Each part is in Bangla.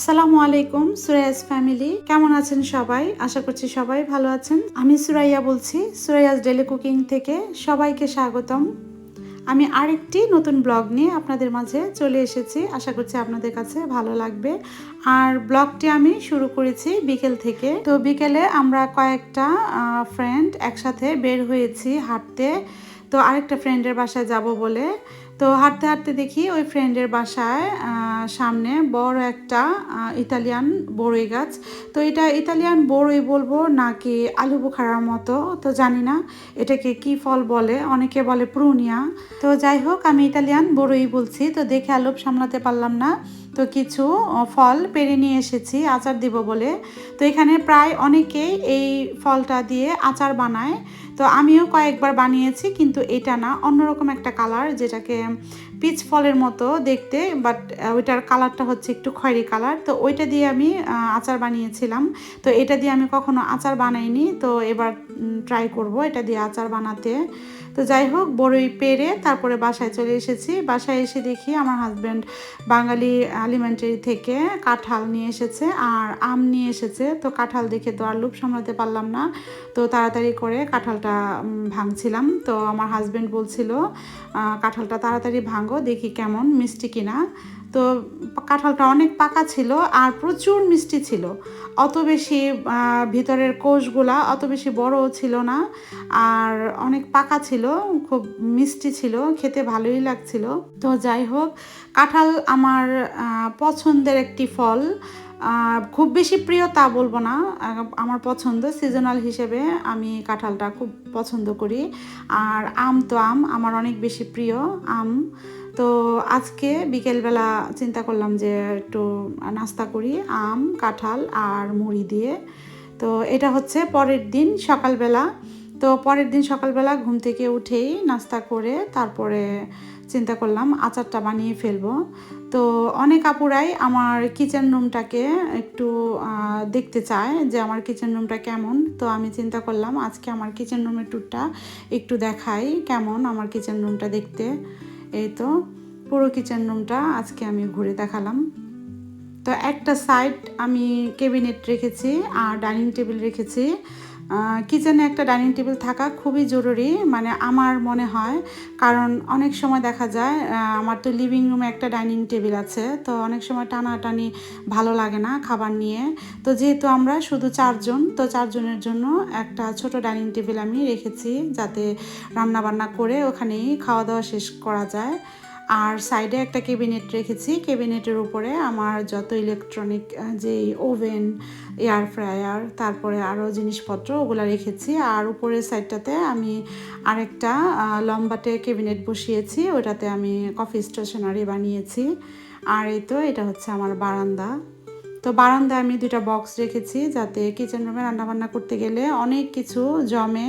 আসসালামু আলাইকুম, সুরাইয়াস ফ্যামিলি। কেমন আছেন সবাই? আশা করছি সবাই ভালো আছেন। আমি সুরাইয়া বলছি, সুরাইয়াস ডেলি কুকিং থেকে সবাইকে স্বাগতম। আমি আরেকটি নতুন ব্লগ নিয়ে আপনাদের মাঝে চলে এসেছি। আশা করছি আপনাদের কাছে ভালো লাগবে। আর ব্লগটি আমি শুরু করেছি বিকেল থেকে। তো বিকেলে আমরা কয়েকটা ফ্রেন্ড একসাথে বের হয়েছি হাঁটতে। তো আরেকটা ফ্রেন্ডের বাসায় যাব বলে। তো হাঁটতে হাঁটতে দেখি ওই ফ্রেন্ডের বাসায় সামনে বড় একটা ইতালিয়ান বড়ই গাছ। তো এটা ইতালিয়ান বড়ই বলব নাকি আলু বুখারার মতো, তো জানি না। এটাকে কি ফল বলে? অনেকে বলে প্রুনিয়া। তো যাই হোক, আমি ইতালিয়ান বড়ই বলছি, তো দেখে আলোপ সামলাতে পারলাম না। তো কিছু ফল পেরে নিয়ে এসেছি, আচার দিব বলে। তো এখানে প্রায় অনেকেই এই ফলটা দিয়ে আচার বানায়। তো আমিও কয়েকবার বানিয়েছি, কিন্তু এটা না, অন্যরকম একটা কালার যেটাকে পিচ ফলের মতো দেখতে বাট ওইটার কালারটা হচ্ছে একটু খয়েরি কালার তো ওইটা দিয়ে আমি আচার বানিয়েছিলাম। তো এটা দিয়ে আমি কখনো আচার বানাইনি, তো এবার ট্রাই করব এটা দিয়ে আচার বানাতে। তো যাই হোক, বড়ই পেরে তারপরে বাসায় চলে এসেছি। বাসায় এসে দেখি আমার হাজব্যান্ড বাঙালি আলিমেন্টারি থেকে কাঁঠাল নিয়ে এসেছে আর আম নিয়ে এসেছে। তো কাঁঠাল দেখে তো আর লুপ সামলাতে পারলাম না। তো তাড়াতাড়ি করে কাঁঠালটা উম, ভাঙছিলাম। তো আমার হাজব্যান্ড বলছিল কাঁঠালটা তাড়াতাড়ি ভাঙো দেখি কেমন মিষ্টি কিনা। তো কাঁঠালটা অনেক পাকা ছিল আর প্রচুর মিষ্টি ছিল। অত বেশি ভিতরের কোষগুলা অত বেশি বড়ও ছিল না আর অনেক পাকা ছিল খুব মিষ্টি ছিল খেতে ভালোই লাগছিল। তো যাই হোক কাঁঠাল আমার পছন্দের একটি ফল। খুব বেশি প্রিয় তা বলব না। আমার পছন্দ সিজনাল হিসেবে আমি কাঁঠালটা খুব পছন্দ করি। আর আম তো আম, আমার অনেক বেশি প্রিয় আম। তো আজকে বিকেলবেলা চিন্তা করলাম যে একটু নাস্তা করি, আম, কাঁঠাল আর মুড়ি দিয়ে। তো এটা হচ্ছে পরের দিন সকালবেলা। তো পরের দিন সকালবেলা ঘুম থেকে উঠেই নাস্তা করে তারপরে চিন্তা করলাম, আচারটা বানিয়ে ফেলব। তো অনেক আপুরাই আমার কিচেন রুমটাকে একটু দেখতে চায় যে আমার কিচেন রুমটা কেমন। তো আমি চিন্তা করলাম, আজকে আমার কিচেন রুমের ট্যুরটা একটু দেখাই কেমন আমার কিচেন রুমটা দেখতে। এই তো, পুরো কিচেন রুমটা আজকে আমি ঘুরে দেখালাম। তো একটা সাইড আমি ক্যাবিনেট রেখেছি আর ডাইনিং টেবিল রেখেছি। কিচেনে একটা ডাইনিং টেবিল থাকা খুবই জরুরি মানে আমার মনে হয়, কারণ অনেক সময় দেখা যায় আমার তো লিভিং রুমে একটা ডাইনিং টেবিল আছে, তো অনেক সময় টানাটানি ভালো লাগে না খাবার নিয়ে। তো যেহেতু আমরা শুধু চারজন, তো চারজনের জন্য একটা ছোট ডাইনিং টেবিল আমি রেখেছি, যাতে রান্না বান্না করে ওখানেই খাওয়া দাওয়া শেষ করা যায়। আর সাইডে একটা ক্যাবিনেট রেখেছি। ক্যাবিনেটের উপরে আমার যত ইলেকট্রনিক যে ওভেন এয়ার ফ্রায়ার তারপরে আরও জিনিসপত্র ওগুলো রেখেছি। আর উপরের সাইডটাতে আমি আরেকটা লম্বাটে ক্যাবিনেট বসিয়েছি। ওটাতে আমি কফি স্টেশনারি বানিয়েছি। আর এই তো, এটা হচ্ছে আমার বারান্দা। তো বারান্দায় আমি দুইটা বক্স রেখেছি যাতে কিচেন রুমে রান্নাবান্না করতে গেলে অনেক কিছু জমে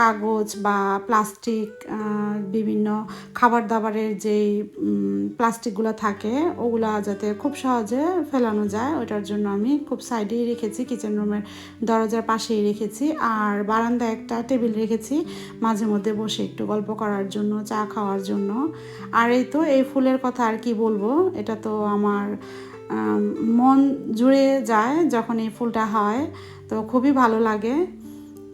কাগজ বা প্লাস্টিক বিভিন্ন খাবার দাবারের যেই প্লাস্টিকগুলো থাকে ওগুলা যাতে খুব সহজে ফেলানো যায় ওটার জন্য আমি খুব সাইডেই রেখেছি কিচেন রুমের দরজার পাশেই রেখেছি। আর বারান্দায় একটা টেবিল রেখেছি মাঝে মধ্যে বসে একটু গল্প করার জন্য চা খাওয়ার জন্য। আর এই তো এই ফুলের কথা আর কি বলব এটা তো আমার আম, মন জুড়ে যায় যখন এই ফুলটা হয়, তো খুবই ভালো লাগে।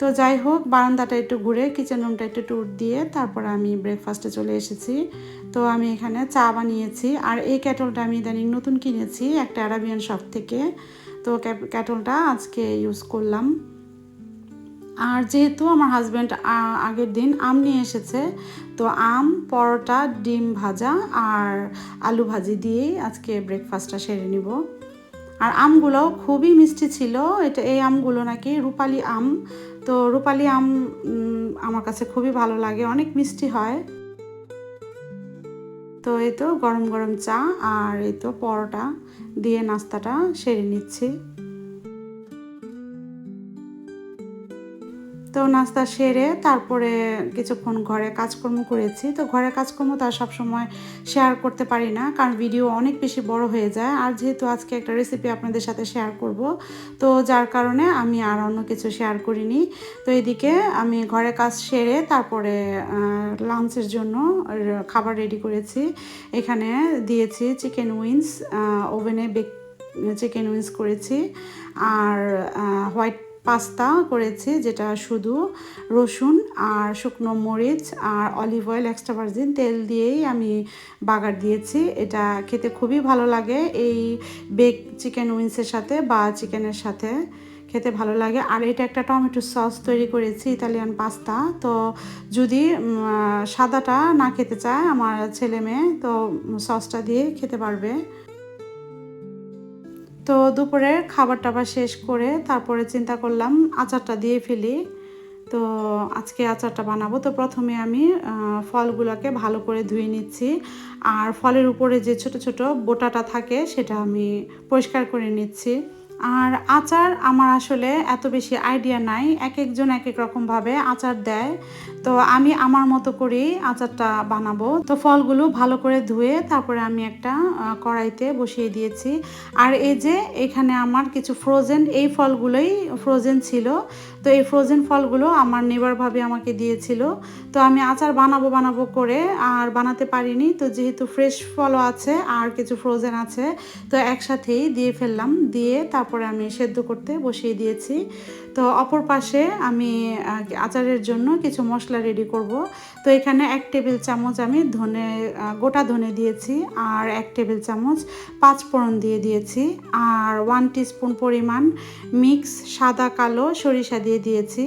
তো যাই হোক, বারান্দাটা একটু ঘুরে কিচেন রুমটা একটু ট্যুর দিয়ে তারপর আমি ব্রেকফাস্টে চলে এসেছি। তো আমি এখানে চা বানিয়েছি, আর এই ক্যাটলটা আমি ইদানিং নতুন কিনেছি একটা অ্যারাবিয়ান শপ থেকে। তো ক্যাটলটা আজকে ইউজ করলাম। আর যেহেতু আমার হাজব্যান্ড আগের দিন আম নিয়ে এসেছে, তো আম, পরোটা, ডিম ভাজা আর আলু ভাজি দিয়েই আজকে ব্রেকফাস্টটা সেরে নিব। আর আমগুলো খুবই মিষ্টি ছিল, এটা, এই আমগুলো নাকি রূপালি আম, তো রূপালি আম আমার কাছে খুবই ভালো লাগে, অনেক মিষ্টি হয়। তো এই তো গরম গরম চা আর এই তো পরোটা দিয়ে নাস্তাটা সেরে নিচ্ছি। তো নাস্তা সেরে তারপরে কিছুক্ষণ ঘরে কাজকর্ম করেছি। তো ঘরের কাজকর্ম তো আর সবসময় শেয়ার করতে পারি না, কারণ ভিডিও অনেক বেশি বড় হয়ে যায়। আর যেহেতু আজকে একটা রেসিপি আপনাদের সাথে শেয়ার করব, তো যার কারণে আমি আর অন্য কিছু শেয়ার করিনি। তো এদিকে আমি ঘরে কাজ সেরে তারপরে লাঞ্চের জন্য খাবার রেডি করেছি। এখানে দিয়েছি চিকেন উইংস ওভেনে বেক চিকেন উইংস করেছি। আর হোয়াইট পাস্তা করেছি, যেটা শুধু রসুন আর শুকনো মরিচ আর অলিভ অয়েল এক্সট্রা ভার্জিন তেল দিয়েই আমি বাগার দিয়েছি। এটা খেতে খুবই ভালো লাগে। এই বেক চিকেন উইংসের সাথে বা চিকেনের সাথে খেতে ভালো লাগে। আর এটা একটা টমেটো সস তৈরি করেছি, ইতালিয়ান পাস্তা। তো যদি সাদাটা না খেতে চায় আমার ছেলে মেয়ে, তো সসটা দিয়ে খেতে পারবে। তো দুপুরের খাবার টাবার শেষ করে তারপরে চিন্তা করলাম আচারটা দিয়ে ফেলি। তো আজকে আচারটা বানাবো। তো প্রথমে আমি ফলগুলোকে ভালো করে ধুয়ে নিচ্ছি। আর ফলের উপরে যে ছোট ছোট বোটাটা থাকে সেটা আমি পরিষ্কার করে নিচ্ছি। আর আচার আমার আসলে এত বেশি আইডিয়া নাই। এক একজন এক এক রকমভাবে আচার দেয়। তো আমি আমার মতো করেই আচারটা বানাবো। তো ফলগুলো ভালো করে ধুয়ে তারপরে আমি একটা কড়াইতে বসিয়ে দিয়েছি। আর এই যে এখানে আমার কিছু ফ্রোজেন এই ফলগুলোই ফ্রোজেন ছিল। তো এই ফ্রোজেন ফলগুলো আমার নেবার ভাবে আমাকে দিয়েছিল। তো আমি আচার বানাবো বানাবো করে আর বানাতে পারিনি। তো যেহেতু ফ্রেশ ফলও আছে আর কিছু ফ্রোজেন আছে, তো একসাথেই দিয়ে ফেললাম। দিয়ে তারপরে আমি সেদ্ধ করতে বসিয়ে দিয়েছি। তো অপর পাশে আমি আচারের জন্য কিছু মশলা রেডি করব। তো এখানে এক টেবিল চামচ আমি ধনে গোটা ধনে দিয়েছি আর এক টেবিল চামচ পাঁচ ফোড়ন দিয়ে দিয়েছি। আর ওয়ান টিস্পুন পরিমাণ মিক্স সাদা কালো সরিষা দিয়ে দিয়েছি।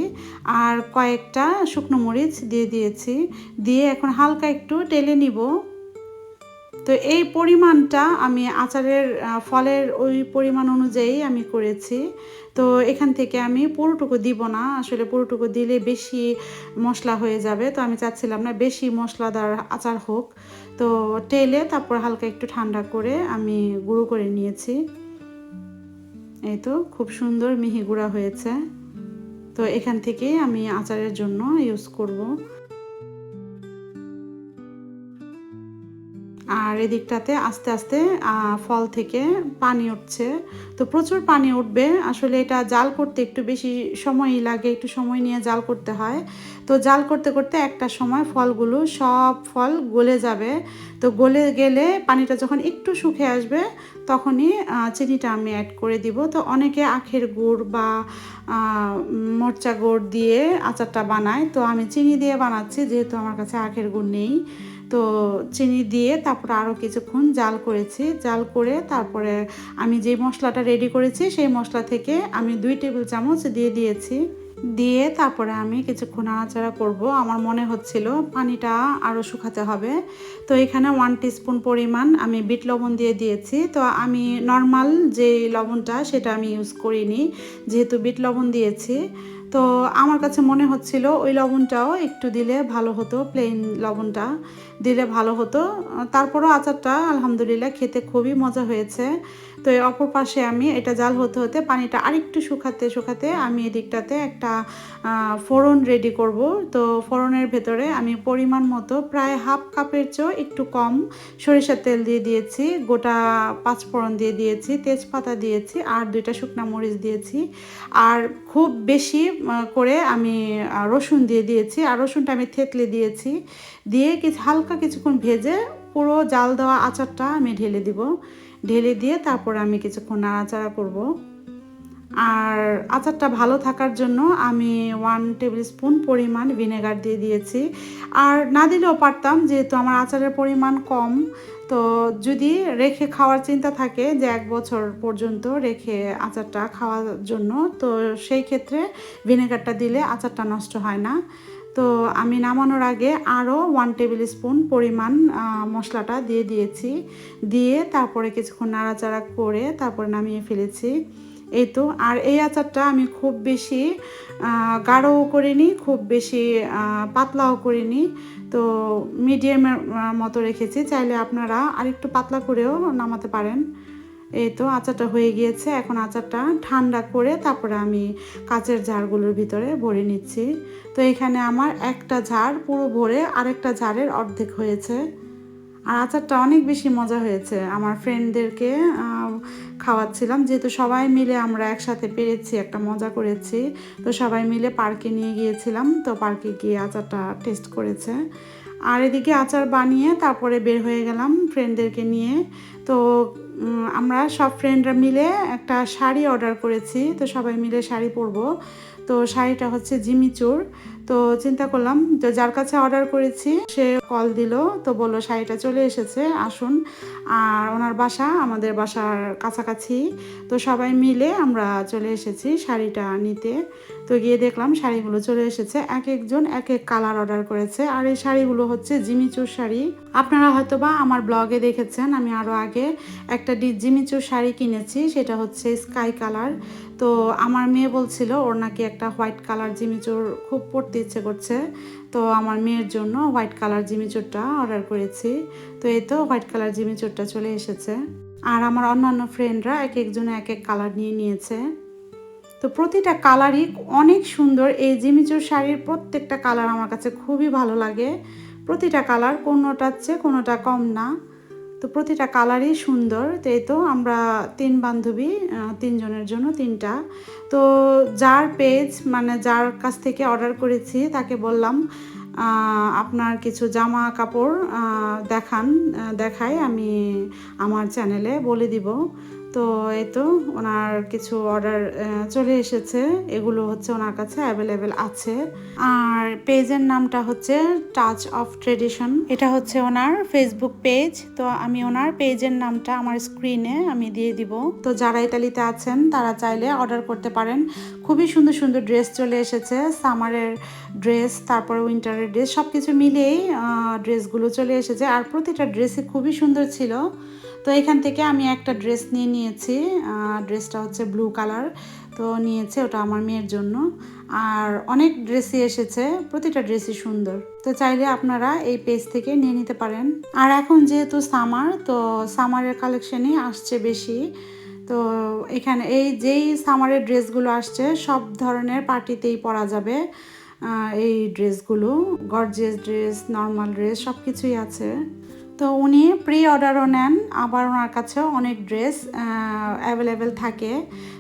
আর কয়েকটা শুকনো মরিচ দিয়ে দিয়েছি। দিয়ে এখন হালকা একটু টেলে নিব। তো এই পরিমাণটা আমি আচারের ফলের ওই পরিমাণ অনুযায়ী আমি করেছি। তো এখান থেকে আমি পুরোটুকু দিব না। আসলে পুরোটুকু দিলে বেশি মশলা হয়ে যাবে। তো আমি চাচ্ছিলাম না বেশি মশলাদার আচার হোক। তো টেলে তারপর হালকা একটু ঠান্ডা করে আমি গুঁড়ো করে নিয়েছি। এই তো খুব সুন্দর মিহি গুঁড়া হয়েছে। তো এখান থেকে আমি আচারের জন্য ইউজ করব। আর এদিকটাতে আস্তে আস্তে ফল থেকে পানি উঠছে। তো প্রচুর পানি উঠবে। আসলে এটা জাল করতে একটু বেশি সময়ই লাগে, একটু সময় নিয়ে জাল করতে হয়। তো জাল করতে করতে একটা সময় ফলগুলো, সব ফল গলে যাবে। তো গলে গেলে পানিটা যখন একটু শুকে আসবে, তখনই চিনিটা আমি অ্যাড করে দিব। তো অনেকে আখের গুড় বা মরচা গুড় দিয়ে আচারটা বানায়। তো আমি চিনি দিয়ে বানাচ্ছি, যেহেতু আমার কাছে আখের গুড় নেই। তো চিনি দিয়ে তারপরে আরও কিছুক্ষণ জাল করেছি। জাল করে তারপরে আমি যে মশলাটা রেডি করেছি, সেই মশলা থেকে আমি দুই টেবিল চামচ দিয়ে দিয়েছি। দিয়ে তারপরে আমি কিছুক্ষণ নাড়াচাড়া করব। আমার মনে হচ্ছিল পানিটা আরও শুকাতে হবে। তো এখানে ওয়ান টিস্পুন পরিমাণ আমি বিট লবণ দিয়ে দিয়েছি। তো আমি নর্মাল যে লবণটা সেটা আমি ইউজ করিনি, যেহেতু বিট লবণ দিয়েছি। তো আমার কাছে মনে হচ্ছিল ওই লবণটাও একটু দিলে ভালো হতো প্লেন লবণটা দিলে ভালো হতো। তারপরও আচারটা আলহামদুলিল্লাহ খেতে খুবই মজা হয়েছে। তো এই অপর পাশে আমি এটা জাল হতে হতে পানিটা আরেকটু শুকাতে শুকাতে আমি এদিকটাতে একটা ফোড়ন রেডি করব। তো ফোড়নের ভেতরে আমি পরিমাণ মতো প্রায় হাফ কাপের চেয়েও একটু কম সরিষার তেল দিয়ে দিয়েছি, গোটা পাঁচ ফোড়ন দিয়ে দিয়েছি, তেজপাতা দিয়েছি আর দুইটা শুকনা মরিচ দিয়েছি। আর খুব বেশি করে আমি রসুন দিয়ে দিয়েছি। আর রসুনটা আমি থেতলে দিয়েছি। দিয়ে কিছু, হালকা কিছুক্ষণ ভেজে পুরো জাল দেওয়া আচারটা আমি ঢেলে দিব। ঢেলে দিয়ে তারপর আমি কিছুক্ষণ নাড়াচাড়া করব। আর আচারটা ভালো থাকার জন্য আমি ওয়ান টেবিল স্পুন পরিমাণ ভিনেগার দিয়ে দিয়েছি। আর না দিলেও পারতাম, যেহেতু আমার আচারের পরিমাণ কম, তো যদি রেখে খাওয়ার চিন্তা থাকে যে এক বছর পর্যন্ত রেখে আচারটা খাওয়ার জন্য, তো সেই ক্ষেত্রে ভিনেগারটা দিলে আচারটা নষ্ট হয় না। তো আমি নামানোর আগে আরও ওয়ান টেবিল স্পুন পরিমাণ মশলাটা দিয়ে দিয়েছি। দিয়ে তারপরে কিছুক্ষণ নাড়াচাড়া করে তারপরে নামিয়ে ফেলেছি। এই তো, আর এই আচারটা আমি খুব বেশি গাঢ়ও করিনি, খুব বেশি পাতলাও করিনি। তো মিডিয়ামের মতো রেখেছি। চাইলে আপনারা আরেকটু পাতলা করেও নামাতে পারেন। এই তো আচারটা হয়ে গিয়েছে। এখন আচারটা ঠান্ডা করে তারপরে আমি কাচের ঝাড়গুলোর ভিতরে ভরে নিচ্ছি। তো এখানে আমার একটা ঝাড় পুরো ভরে আরেকটা ঝাড়ের অর্ধেক হয়েছে। আর আচারটা অনেক বেশি মজা হয়েছে। আমার ফ্রেন্ডদেরকে খাওয়াচ্ছিলাম। যেহেতু সবাই মিলে আমরা একসাথে পেরেছি, একটা মজা করেছি, তো সবাই মিলে পার্কে নিয়ে গিয়েছিলাম। তো পার্কে গিয়ে আচারটা টেস্ট করেছে। আর এদিকে আচার বানিয়ে তারপরে বের হয়ে গেলাম ফ্রেন্ডদেরকে নিয়ে। তো আমরা সব ফ্রেন্ডরা মিলে একটা শাড়ি অর্ডার করেছি, তো সবাই মিলে শাড়ি পরবো। তো শাড়িটা হচ্ছে জিমিচুর। তো চিন্তা করলাম তো যার কাছে অর্ডার করেছি, সে কল দিল, তো বলল, শাড়িটা চলে এসেছে, আসুন। আর ওনার বাসা, আমাদের বাসার কাছাকাছি। তো সবাই মিলে আমরা চলে এসেছি শাড়িটা নিতে। তো গিয়ে দেখলাম শাড়িগুলো চলে এসেছে, এক একজন, এক এক কালার অর্ডার করেছে। আর এই শাড়িগুলো হচ্ছে জিমিচুর শাড়ি। আপনারা হয়তো বা আমার ব্লগে দেখেছেন, আমি আরও আগে একটা জিমিচুর শাড়ি কিনেছি, সেটা হচ্ছে স্কাই কালার তো আমার মেয়ে বলছিল, ওর নাকি একটা হোয়াইট কালার জিমিচুর খুব পরতে ইচ্ছে করছে। তো আমার মেয়ের জন্য হোয়াইট কালার জিমিচুরটা অর্ডার করেছি। তো এই তো হোয়াইট কালার জিমিচুরটা চলে এসেছে। আর আমার অন্যান্য ফ্রেন্ডরা এক একজন এক এক কালার নিয়ে নিয়েছে। তো প্রতিটা কালারই অনেক সুন্দর। এই জিমিচুর শাড়ির প্রত্যেকটা কালার আমার কাছে খুবই ভালো লাগে। প্রতিটা কালার কোনোটার চেয়ে কোনোটা কম না। তো প্রতিটা কালারই সুন্দর। তাই তো আমরা তিন বান্ধবী তিনজনের জন্য তিনটা। তো যার পেজ মানে যার কাছ থেকে অর্ডার করেছি, তাকে বললাম আপনার কিছু জামা কাপড় দেখান দেখায় আমি আমার চ্যানেলে বলে দিব। তো এই তো ওনার কিছু অর্ডার চলে এসেছে। এগুলো হচ্ছে ওনার কাছে অ্যাভেলেবেল আছে। আর পেজের নামটা হচ্ছে টাচ অফ ট্রেডিশন এটা হচ্ছে ওনার ফেসবুক পেজ তো আমি ওনার পেজের নামটা আমার স্ক্রিনে আমি দিয়ে দিব। তো যারা ইতালিতে আছেন, তারা চাইলে অর্ডার করতে পারেন। খুবই সুন্দর সুন্দর ড্রেস চলে এসেছে। সামারের ড্রেস তারপর উইন্টারের ড্রেস সব কিছু মিলিয়েই ড্রেসগুলো চলে এসেছে। আর প্রতিটা ড্রেসই খুবই সুন্দর ছিল। তো এখান থেকে আমি একটা ড্রেস নিয়ে নিয়েছি ড্রেসটা হচ্ছে ব্লু কালার তো নিয়েছে ওটা আমার মেয়ের জন্য। আর অনেক ড্রেসই এসেছে, প্রতিটা ড্রেসই সুন্দর। তো চাইলে আপনারা এই পেজ থেকে নিয়ে নিতে পারেন। আর এখন যেহেতু সামার তো সামারের কালেকশনই আসছে বেশি। তো এখানে এই যেই সামারের ড্রেসগুলো আসছে, সব ধরনের পার্টিতেই পরা যাবে এই ড্রেসগুলো গর্জিয়াস ড্রেস নর্মাল ড্রেস সব কিছুই আছে। তো উনি প্রি অর্ডারও নেন, আবার ওনার কাছেও অনেক ড্রেস অ্যাভেলেবেল থাকে।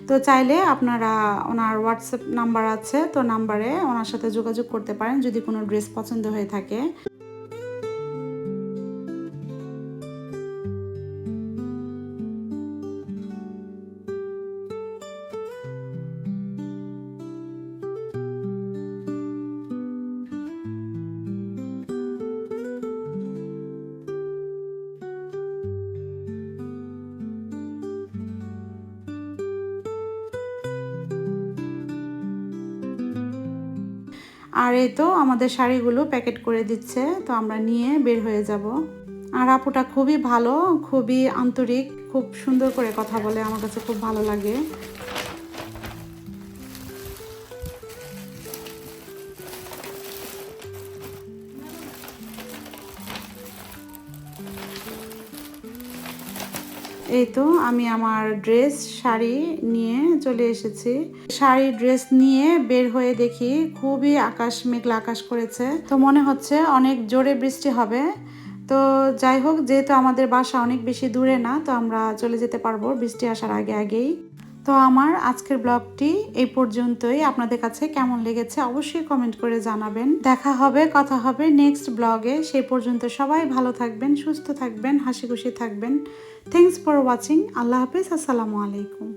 তো চাইলে আপনারা ওনার হোয়াটসঅ্যাপ নাম্বার আছে, তো নাম্বারে ওনার সাথে যোগাযোগ করতে পারেন যদি কোনো ড্রেস পছন্দ হয়ে থাকে। আর এই তো আমাদের শাড়িগুলো প্যাকেট করে দিচ্ছে, তো আমরা নিয়ে বের হয়ে যাব। আর আপুটা খুবই ভালো, খুবই আন্তরিক, খুব সুন্দর করে কথা বলে, আমার কাছে খুব ভালো লাগে। এই তো আমি আমার ড্রেস, শাড়ি নিয়ে চলে এসেছি। শাড়ি, ড্রেস নিয়ে বের হয়ে দেখি খুবই আকাশ মেঘলা আকাশ করেছে। তো মনে হচ্ছে অনেক জোরে বৃষ্টি হবে। তো যাই হোক, যেহেতু আমাদের বাসা অনেক বেশি দূরে না, তো আমরা চলে যেতে পারব বৃষ্টি আসার আগে আগেই। তো আমার আজকের ব্লগটি এই পর্যন্তই। আপনাদের কাছে কেমন লেগেছে অবশ্যই কমেন্ট করে জানাবেন। দেখা হবে, কথা হবে নেক্সট ব্লগে। সেই পর্যন্ত সবাই ভালো থাকবেন, সুস্থ থাকবেন, হাসি খুশি থাকবেন। থ্যাংকস ফর ওয়াচিং আল্লাহ হাফিজ আসসালামু আলাইকুম